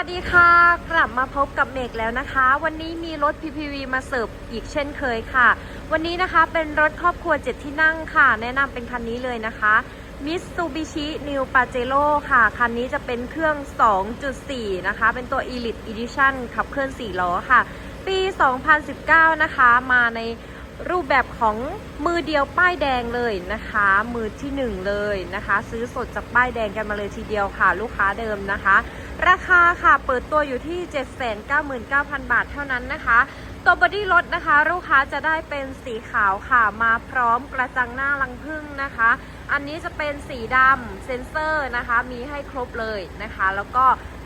วัสดีค่ะ กลับมาพบกับเมกแล้วนะคะ วันนี้มีรถ PPV มาเสิร์ฟอีกเช่นเคยค่ะ วันนี้นะคะเป็นรถครอบครัว 7 ที่นั่งค่ะ แนะนำเป็นคันนี้เลยนะคะ Mitsubishi New Pajero ค่ะ คันนี้จะเป็นเครื่อง 2.4 นะคะ เป็นตัว Elite Edition ขับเคลื่อน 4 ล้อค่ะ ปี 2019 นะคะ มาใน รูปแบบของมือเดียวป้ายแดงเลยนะคะ มือที่ 1 เลยนะคะ ซื้อสดจากป้ายแดงกันมาเลยทีเดียวค่ะ ลูกค้าเดิมนะคะ ราคาค่ะเปิดตัวอยู่ที่ 799,000 บาทเท่านั้นนะคะตัวบอดี้รถนะคะ ลูกค้าจะได้เป็นสีขาวค่ะ มาพร้อมกระจังหน้าลังพึ่งนะคะ อันนี้จะเป็นสีดำเซ็นเซอร์นะคะ มีให้ครบเลยนะคะ แล้วก็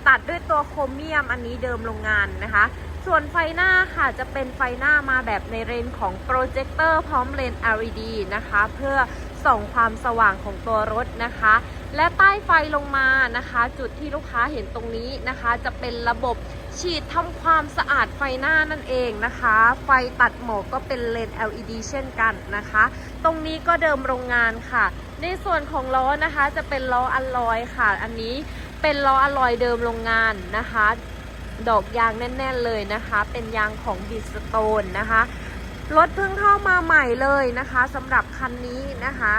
ตัดด้วยตัวโครเมียมอันนี้เดิมโรงงานนะคะ ส่วนไฟหน้าค่ะจะเป็นไฟหน้ามาแบบในเรนของโปรเจคเตอร์พร้อมเลน LED นะคะ เพื่อส่องความสว่างของตัวรถนะคะ และใต้ไฟลงมานะคะ จุดที่ลูกค้าเห็นตรงนี้นะคะ จะเป็นระบบฉีดทำความสะอาดไฟหน้านั่นเองนะคะ ไฟตัดหมอกก็เป็นเลน LED เช่นกันนะคะ ตรงนี้ก็เดิมโรงงานค่ะ ในส่วนของล้อนะคะจะเป็นล้ออัลลอยค่ะ อันนี้เป็นล้ออลลอยเดิมโรงงานนะคะ ดอกยางแน่น ๆเลยนะคะ เป็นยางของบิสโตนนะคะ รถเพิ่งเข้ามาใหม่เลยนะคะสำหรับคันนี้นะคะ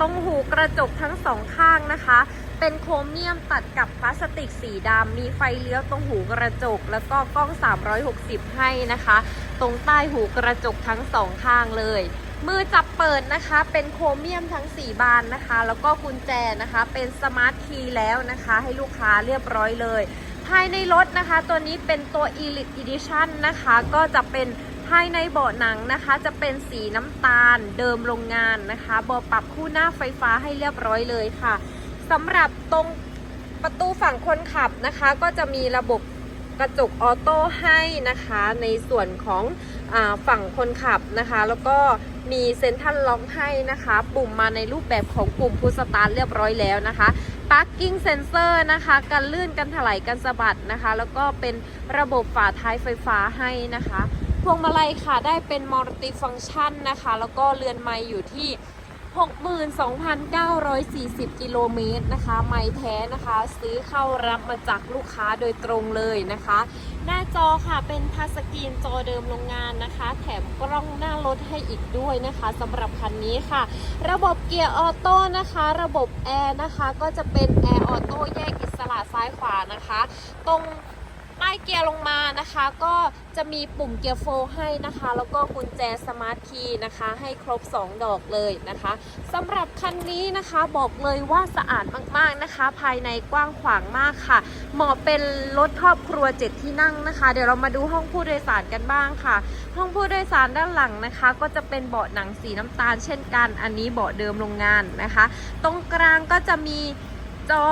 ตรงหูกระจกทั้งสองข้างนะคะ เป็นโครเมียมตัดกับพลาสติกสีดำมีไฟเลี้ยวตรงหูกระจก แล้วก็กล้อง 360 ให้นะคะ ตรงใต้หูกระจกทั้งสองข้างเลยมือจับเปิดนะคะเป็นโครเมียมทั้ง 4 บานนะคะ แล้วก็กุญแจนะคะเป็นสมาร์ทคีย์แล้วนะคะ ให้ลูกค้าเรียบร้อยเลย ภายในรถนะคะ ตัวนี้เป็นตัว Elite Edition นะคะ ก็จะเป็นภายในเบาะหนังนะคะ จะเป็นสีน้ำตาลเดิมโรงงานนะคะเบาะปรับคู่หน้าไฟฟ้าให้เรียบร้อยเลยค่ะสำหรับตรงประตูฝั่งคนขับนะคะ ก็จะมีระบบกระจกออโต้ให้นะคะในส่วนของอฝั่งคนขับนะคะ แล้วก็มีเซ็นทรัลล็อกให้นะคะ ปุ่มมาในรูปแบบของปุ่มพุสตาร์เรียบร้อยแล้วนะคะ Parking Sensor นะคะ กันลื่นกันถลายกันสะบัดนะคะ แล้วก็เป็นระบบฝาท้ายไฟฟ้าให้นะคะ พวงมาลัยค่ะได้เป็นมัลติฟังชันนะคะ แล้วก็เรือนไม้อยู่ที่ 62,940 กิโลเมตรนะคะ ไม้แท้นะคะ ซื้อเข้ารับมาจากลูกค้าโดยตรงเลยนะคะ หน้าจอค่ะเป็นทัชสกรีนจอเดิมโรงงานนะคะ แถม ล้องหน้ารถให้อีกด้วยนะคะสำหรับคันนี้ค่ะ ระบบเกียร์ออโต้นะคะ ระบบแอร์นะคะก็จะเป็นแอร์ออโต้แยกอิสระซ้ายขวานะคะ ตรง ใต้เกียร์ลงมานะคะ ก็จะมีปุ่มเกียร์โฟร์ให้นะคะ แล้วก็กุญแจสมาร์ทคีย์นะคะ ให้ครบ 2 ดอกเลยนะคะสำหรับคันนี้นะคะบอกเลยว่าสะอาดมากๆนะคะ ภายในกว้างขวางมากค่ะ เหมาะเป็นรถครอบครัว7ที่นั่งนะคะ เดี๋ยวเรามาดูห้องผู้โดยสารกันบ้างค่ะ ห้องผู้โดยสารด้านหลังนะคะ ก็จะเป็นเบาะหนังสีน้ำตาลเช่นกัน อันนี้เบาะเดิมโรงงานนะคะ ตรงกลางก็จะมี จอ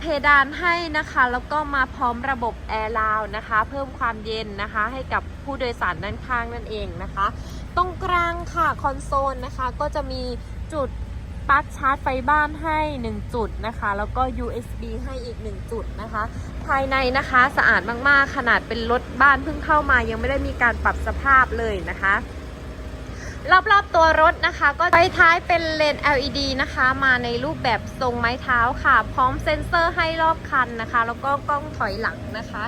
เพดานให้นะคะ แล้วก็มาพร้อมระบบแอร์ลาวนะคะ เพิ่มความเย็นนะคะ ให้กับผู้โดยสารด้านข้างนั่นเองนะคะ ตรงกลางค่ะคอนโซลนะคะ ก็จะมีจุดปลั๊กชาร์จไฟบ้านให้ 1 จุดนะคะ แล้วก็ USB ให้อีก 1 จุดนะคะ ภายในนะคะสะอาดมากๆ ขนาดเป็นรถบ้านเพิ่งเข้ามายังไม่ได้มีการปรับสภาพเลยนะคะ รอบๆตัวรถนะคะ ก็ไฟท้ายเป็นเลน LED นะคะ มาในรูปแบบทรงไม้เท้าค่ะ พร้อมเซ็นเซอร์ให้รอบคันนะคะ แล้วก็กล้องถอยหลังนะคะ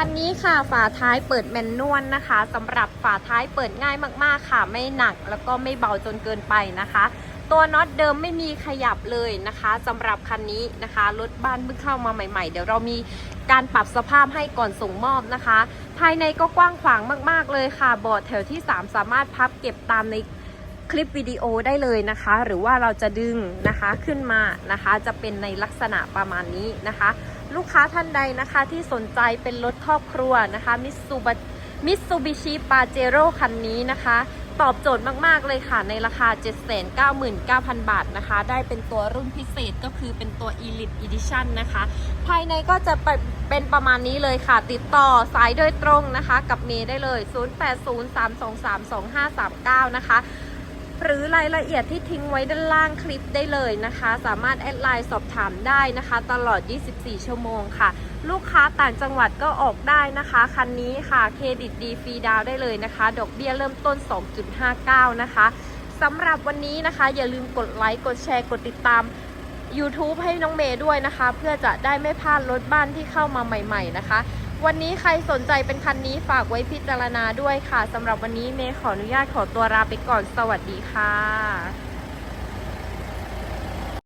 คันนี้ค่ะฝาท้ายเปิดแมนนวลนะคะสำหรับฝาท้ายเปิดง่ายมากๆค่ะ ไม่หนักแล้วก็ไม่เบาจนเกินไปนะคะ ตัวน็อตเดิมไม่มีขยับเลยนะคะสำหรับคันนี้นะคะรถบ้านเพิ่งเข้ามาใหม่ๆ เดี๋ยวเรามีการปรับสภาพให้ก่อนส่งมอบนะคะ ภายในก็กว้างขวางมากๆเลยค่ะเบาะแถวที่ 3 สามารถพับเก็บตามในคลิปวิดีโอได้เลยนะคะ หรือว่าเราจะดึงนะคะขึ้นมานะคะ จะเป็นในลักษณะประมาณนี้นะคะ ลูกค้าท่านใดนะคะที่สนใจเป็นรถครอบครัวนะคะมิสูบมิสูบิชิปาเจโร่คันนี้นะคะ ตอบโจทย์มากๆเลยค่ะในราคา 799,000 บาทนะคะ ได้เป็นตัวรุ่นพิเศษก็คือเป็นตัว Elite Edition นะคะ ภายในก็จะเป็นประมาณนี้เลยค่ะ ติดต่อสายโดยตรงนะคะ กับเมย์ได้เลย 0803232539 นะคะ หรือรายละเอียดที่ทิ้งไว้ด้านล่างคลิปได้เลยนะคะ สามารถแอดไลน์สอบถามได้นะคะ ตลอด 24 ชั่วโมงค่ะ ลูกค้าต่างจังหวัดก็ออกได้นะคะ คันนี้ค่ะเครดิตดีฟรีดาวได้เลยนะคะ ดอกเบี้ยเริ่มต้น 2.59 นะคะสำหรับวันนี้นะคะ อย่าลืมกดไลค์กดแชร์กดติดตาม YouTube ให้น้องเมย์ด้วยนะคะ เพื่อจะได้ไม่พลาดรถบ้านที่เข้ามาใหม่ ๆ นะคะ วันนี้ใครสนใจเป็นคันนี้ฝากไว้พิจารณาด้วยค่ะสำหรับวันนี้เมย์ขออนุญาตขอตัวลาไปก่อนสวัสดีค่ะ